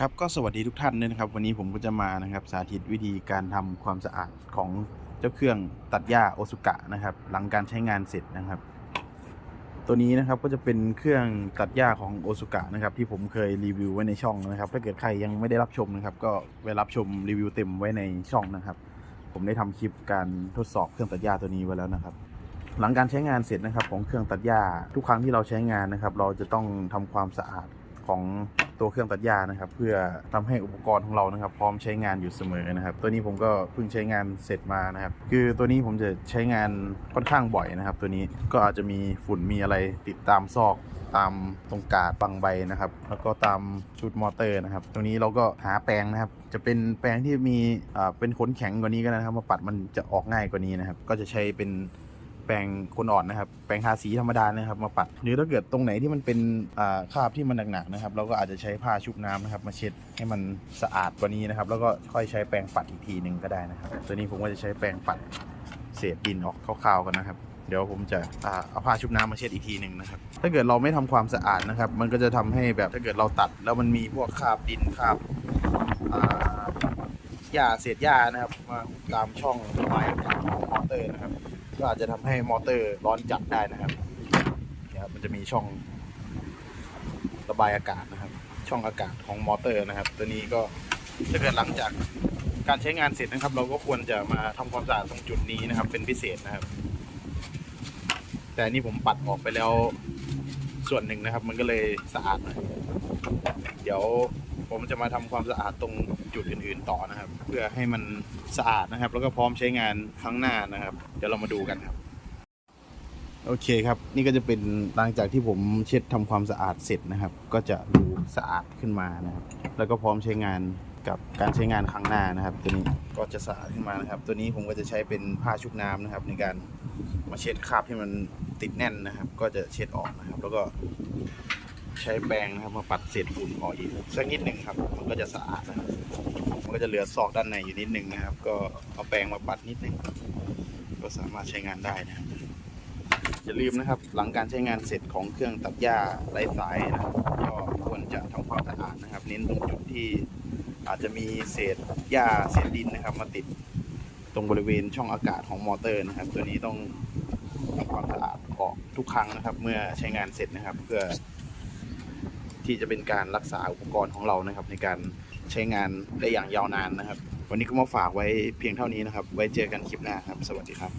ครับก็สวัสดีทุกท่านด้วยนะครับ วันนี้ผมก็จะมานะครับ สาธิตวิธีการทำความสะอาดของเจ้าเครื่องตัดหญ้าโอซุกะนะครับ หลังการใช้งานเสร็จนะครับ ตัวนี้นะครับก็จะเป็นเครื่องตัดหญ้าของโอซุกะนะครับ ที่ผมเคยรีวิวไว้ในช่องนะครับ ถ้าเกิดใครยังไม่ได้รับชมนะครับ ก็ไปรับชมรีวิวเต็มไว้ในช่องนะครับ ผมได้ทำคลิปการทดสอบเครื่องตัดหญ้าตัวนี้ไว้แล้วนะครับหลังการใช้งานเสร็จนะครับของเครื่องตัดหญ้าทุกครั้งที่เราใช้งานนะครับ เราจะต้องทำความสะอาดของ ตัวเครื่องตัดหญ้านะครับ เพื่อทำให้อุปกรณ์ของเรานะครับ พร้อมใช้งานอยู่เสมอนะครับ ตัวนี้ผมก็เพิ่งใช้งานเสร็จมานะครับ คือตัวนี้ผมจะใช้งานค่อนข้างบ่อยนะครับ ตัวนี้ก็อาจจะมีฝุ่นมีอะไรติดตามซอกตามตรงกาดบังใบนะครับ แล้วก็ตามชุดมอเตอร์นะครับ ตรงนี้เราก็หาแปรงนะครับ จะเป็นแปรงที่มีอ่าเป็นขนแข็งกว่านี้ก็ได้นะครับ มาปัดมันจะออกง่ายกว่านี้นะครับ ก็จะใช้เป็น แปรงคนอ่อนนะครับ แปรงทาสีธรรมดานะครับ มาปัด หรือถ้าเกิดตรงไหนที่มันเป็นคราบที่มันหนักๆนะครับ เราก็อาจจะใช้ผ้าชุบน้ำนะครับ มาเช็ดให้มันสะอาดกว่านี้นะครับ แล้วก็ค่อยใช้แปรงปัดอีกทีหนึ่งก็ได้นะครับ ตัวนี้ผมก็จะใช้แปรงปัดเศษดินออกคร่าวๆกันนะครับ เดี๋ยวผมจะเอาผ้าชุบน้ำมาเช็ดอีกทีหนึ่งนะครับ ถ้าเกิดเราไม่ทำความสะอาดนะครับ มันก็จะทำให้แบบถ้าเกิดเราตัด แล้วมันมีพวกคราบดินคราบอ่าหญ้าเศษหญ้านะครับมาตามช่องระบายอากาศของมอเตอร์นะครับ ก็อาจจะทำให้มอเตอร์ร้อนจัดได้นะครับนี่ครับมันจะมีช่องระบายอากาศนะครับ ช่องอากาศของมอเตอร์นะครับ ตัวนี้ก็ถ้าเกิดหลังจากการใช้งานเสร็จนะครับ เราก็ควรจะมาทำความสะอาดตรงจุดนี้นะครับ เป็นพิเศษนะครับ แต่นี่ผมปัดออกไปแล้ว ส่วนหนึ่งนะครับ มันก็เลยสะอาดหน่อยเดี๋ยวผมจะมาทำความสะอาดตรงจุดอื่น ๆ ต่อนะครับ เพื่อให้มันสะอาดนะครับ แล้วก็พร้อมใช้งานครั้งหน้านะครับ เดี๋ยวเรามาดูกันครับโอเคครับ นี่ก็จะเป็นหลังจากที่ผมเช็ดทำความสะอาดเสร็จนะครับ ก็จะดูสะอาดขึ้นมานะครับ แล้วก็พร้อมใช้งาน กับการใช้งานครั้งหน้านะครับ ตัวนี้ก็จะสะอาดขึ้นมานะครับ ตัวนี้ผมก็จะใช้เป็นผ้าชุบน้ำนะครับ ในการมาเช็ดคราบที่มันติดแน่นนะครับ ก็จะเช็ดออกนะครับ แล้วก็ใช้แปรงนะครับมาปัดเศษฝุ่นออกอีกสักนิดหนึ่งครับ มันก็จะสะอาดนะครับมันก็จะเหลือซอกด้านในอยู่นิดหนึ่งนะครับ ก็เอาแปรงมาปัดนิดนึงก็สามารถใช้งานได้นะครับอย่าลืมนะครับ หลังการใช้งานเสร็จของเครื่องตัดหญ้าไร้สายนะครับก็ควรจะทำความสะอาดนะครับ เน้นตรงจุดที่ อาจจะมีเศษหญ้าเศษดินนะครับ มาติดตรงบริเวณช่องอากาศของมอเตอร์นะครับ ตัวนี้ต้องทำความสะอาดออกทุกครั้งนะครับ เมื่อใช้งานเสร็จนะครับ เพื่อ ที่จะเป็นการรักษาอุปกรณ์ของเรานะครับ ในการใช้งานได้อย่างยาวนานนะครับ วันนี้ก็มาฝากไว้เพียงเท่านี้นะครับ ไว้เจอกันคลิปหน้าครับ สวัสดีครับ